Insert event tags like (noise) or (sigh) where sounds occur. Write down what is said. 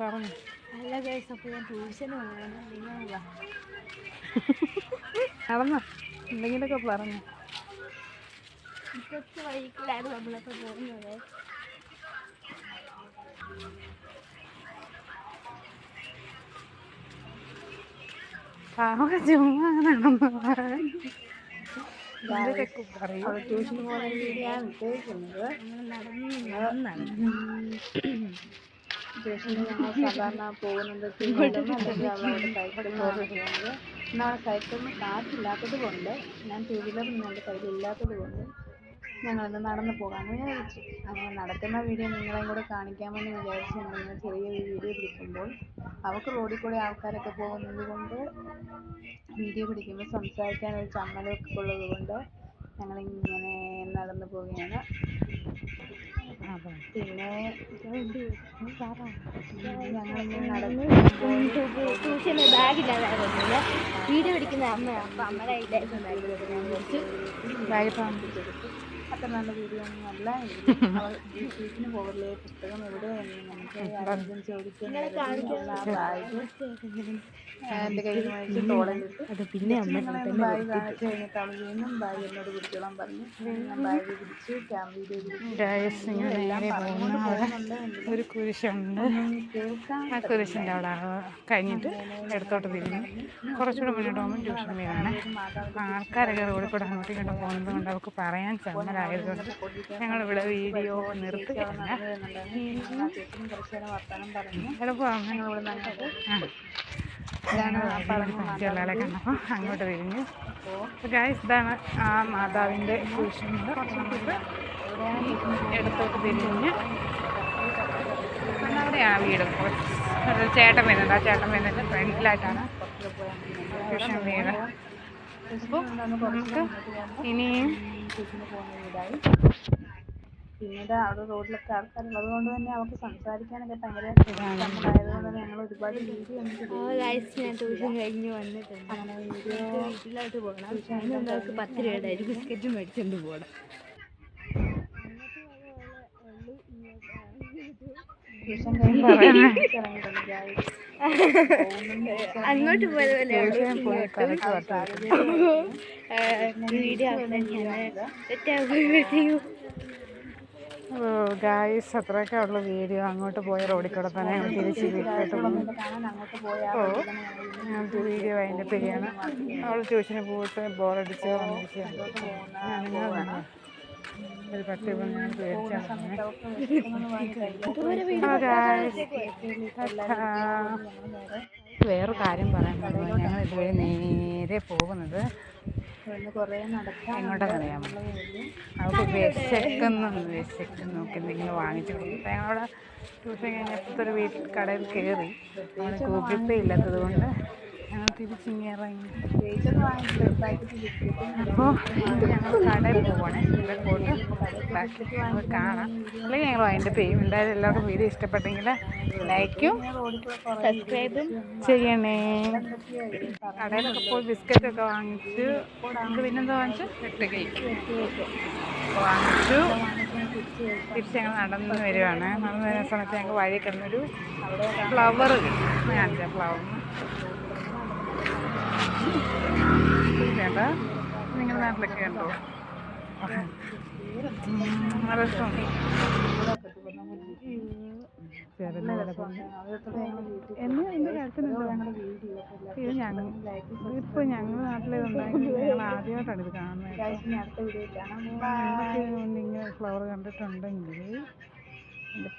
പറഞ്ഞു അല്ല ഗൈസ് അപ്പോൾ ഞാൻ ട്യൂഷന് പോകണം നിങ്ങൾ നടന്നോ എന്തെങ്കിലുമൊക്കെ പറഞ്ഞു. കൊച്ചു വഴിക്കിലാണ് നമ്മളൊക്കെ പോകുന്നത്. പാവ ചുമ്മാ നടന്നു ട്യൂഷന് പോകുന്ന വീഡിയോ നമ്മൾ നടന്ന് നടന്ന് ട്യൂഷന് ഞങ്ങൾ സാധാരണ പോകുന്നത് തിരുവനന്തപുരം അല്ലെങ്കിൽ അവളവിടെ സൈക്കിളിൽ സൈക്കിളിന് കാറ്റില്ലാത്തത് കൊണ്ട് ഞാൻ ടൂ വീലറിന് എന്റെ കയ്യിലില്ലാത്തത് കൊണ്ട് ഞങ്ങളിന്ന് നടന്നു പോകാമെന്ന് വിചാരിച്ചു. അങ്ങനെ നടക്കുന്ന വീഡിയോ നിങ്ങളെയും കൂടെ കാണിക്കാമെന്ന് വിചാരിച്ചു ഞങ്ങൾ ചെറിയ വീഡിയോ പിടിക്കുമ്പോൾ അവൾക്ക് റോഡിൽ കൂടെ ആൾക്കാരൊക്കെ പോകുന്നത് കൊണ്ട് വീഡിയോ പിടിക്കുമ്പോൾ സംസാരിക്കാൻ ഒരു ചമ്മലൊക്കെ ഉള്ളത് കൊണ്ട് ഞങ്ങളിങ്ങനെ നടന്നു പോവുകയാണ്. പിന്നെ ട്യൂഷന് ബാഗില്ലാതായിരുന്നില്ല വീഡിയോ പിടിക്കുന്ന അമ്മയാണ് അപ്പം അമ്മയുടെ കയ്യിലായിരുന്നു ബാഗ് അപ്പോൾ ഞാൻ കുറച്ച് ബാഗ് അത്ര നല്ല വീഡിയോ ഒന്നും അല്ല വീട്ടിന് പോകല്ലേ? പുസ്തകം എവിടെ? നമുക്ക് എന്റെ കയ്യിൽ തോളലിട്ട് പിന്നെ അമ്മ ബാഗ് കാണിച്ചു കഴിഞ്ഞിട്ട് അവൾ വീണ്ടും ബാഗ് എന്നോട് പിടിച്ചോളാൻ പറഞ്ഞു. ഞാൻ ബാഗ് പിടിച്ചു എങ്കിലും ഒരു കുരിശുണ്ട്. ആ കുരിശിന്റെ അവിടെ കഴിഞ്ഞിട്ട് ഇടത്തോട്ട് തിരിഞ്ഞു കുറച്ചുകൂടെ മുന്നോട്ട് പോകുമ്പോൾ ട്യൂഷൻ വീടാണ് ആൾക്കാരൊക്കെ റോഡിൽ കൂടെ അങ്ങോട്ടും ഇങ്ങോട്ടും പോകുന്നത് കൊണ്ട് അവർക്ക് പറയാൻ ചമ്മലായതുകൊണ്ട് ഞങ്ങളിവിടെ വീഡിയോ നിർത്തുകയാണ് ഞങ്ങളിവിടെ നിന്നിട്ട് ആ. ഇതാണ് പഞ്ചുള്ളാളെ കണ്ടപ്പോൾ അങ്ങോട്ട് തിരിഞ്ഞു. ഇതാണ് ആ മാതാവിന്റെ ഇടത്തോട്ട് തിരിഞ്ഞ്. അവിടെയാണ് വീട്. ഒരു ചേട്ടൻ വരുന്നുണ്ട്. ആ ചേട്ടൻ വരുന്നുണ്ട് ഫ്രണ്ടിലായിട്ടാണ് വീട്. അപ്പോൾ നമുക്ക് ഇനിയും പിന്നീട് അവിടെ റോഡിലൊക്കെ ആൾക്കാരുള്ളത് കൊണ്ട് തന്നെ അവർക്ക് സംസാരിക്കാനൊക്കെ ഭയങ്കര നമ്മളായതുകൊണ്ട് തന്നെ ഞങ്ങൾ ഒരുപാട് വീഡിയോ ഞാൻ ട്യൂഷൻ കഴിഞ്ഞ് വന്നിട്ടുണ്ട്. അങ്ങനെ വീഡിയോ വീട്ടിലോട്ട് പോകണം. നമുക്ക് പത്ത് രൂപയുടെ അരി ബിസ്ക്കറ്റും മേടിച്ചുകൊണ്ട് പോകണം. ട്യൂഷൻ കഴിഞ്ഞ് (laughs) ഇറങ്ങി. അങ്ങോട്ട് പോയതുപോലെ ട്യൂഷൻ പോയി കലക്കി വട്ടം വീഡിയോ ഗായ്സ് അത്രയൊക്കെ ഉള്ള വീഡിയോ അങ്ങോട്ട് പോയ റോഡിൽ കൂടെ തന്നെ ഞങ്ങൾ തിരിച്ച് വീട്ടിലോട്ട് ഞങ്ങൾക്ക് വീഡിയോ അതിന്റെ പേരാണ്. അവൾ ട്യൂഷന് പോയിട്ട് ബോറടിച്ച് വന്നിരിക്കുകയാണ്. ഒരു പട്ടി വന്ന്. ഞാൻ പേടിച്ചാണ് വേറൊരു കാര്യം പറയാൻ പറഞ്ഞു ഞങ്ങൾ ഇതുവഴി നേരെ പോകുന്നത് എങ്ങോട്ടാണെന്നറിയാമോ അവൾക്ക് വിശക്കുന്നുണ്ട് വിശക്കുന്നു നോക്കി എന്തെങ്കിലും വാങ്ങിച്ചു കൊടുക്കും. ഞങ്ങളവിടെ ട്യൂഷൻ കഴിഞ്ഞപ്പോൾ ഒരു വീട്ടിൽ കടയിൽ കയറി. അവിടെ ഗൂഗിൾ പേ ഇല്ലാത്തത് കൊണ്ട് തിരിച്ചിങ്ങിറങ്ങി അപ്പോൾ ഞങ്ങൾ കടയിൽ പോവാണേ ഇവിടെ പോയിട്ട് ബാക്കിലേക്ക് നമുക്ക് കാണാം. അല്ലെങ്കിൽ ഞങ്ങൾ അതിന്റെ പേയും എന്തായാലും എല്ലാവർക്കും വീഡിയോ ഇഷ്ടപ്പെട്ടെങ്കിൽ ലൈക്കും സബ്സ്ക്രൈബും ചെയ്യണേ. കടയിലൊക്കെ പോയി ബിസ്ക്കറ്റൊക്കെ വാങ്ങിച്ച് നമുക്ക് പിന്നെന്താ വാങ്ങിച്ചു? എട്ട് കേക്ക്. വാങ്ങിച്ചു. തിരിച്ച് ഞങ്ങൾ നടന്ന് വരുവാണ്. നടന്ന് വരുന്ന സമയത്ത് ഞങ്ങൾക്ക് വഴി കിടന്നൊരു ഫ്ലവർ കാണിച്ച ഫ്ലവറിന് വേണ്ട നിങ്ങളുടെ നാട്ടിലൊക്കെ ഉണ്ടോ എന്നെ എന്റെ കാര്യത്തിനുണ്ടോ ഇത് ഞങ്ങൾ ഇപ്പോൾ ഞങ്ങൾ നാട്ടിലുണ്ടായി ഞങ്ങൾ ആദ്യമായിട്ടാണ് ഇത് കാണുന്നത് ഫ്ലവർ കണ്ടിട്ടുണ്ടെങ്കിൽ എന്റെ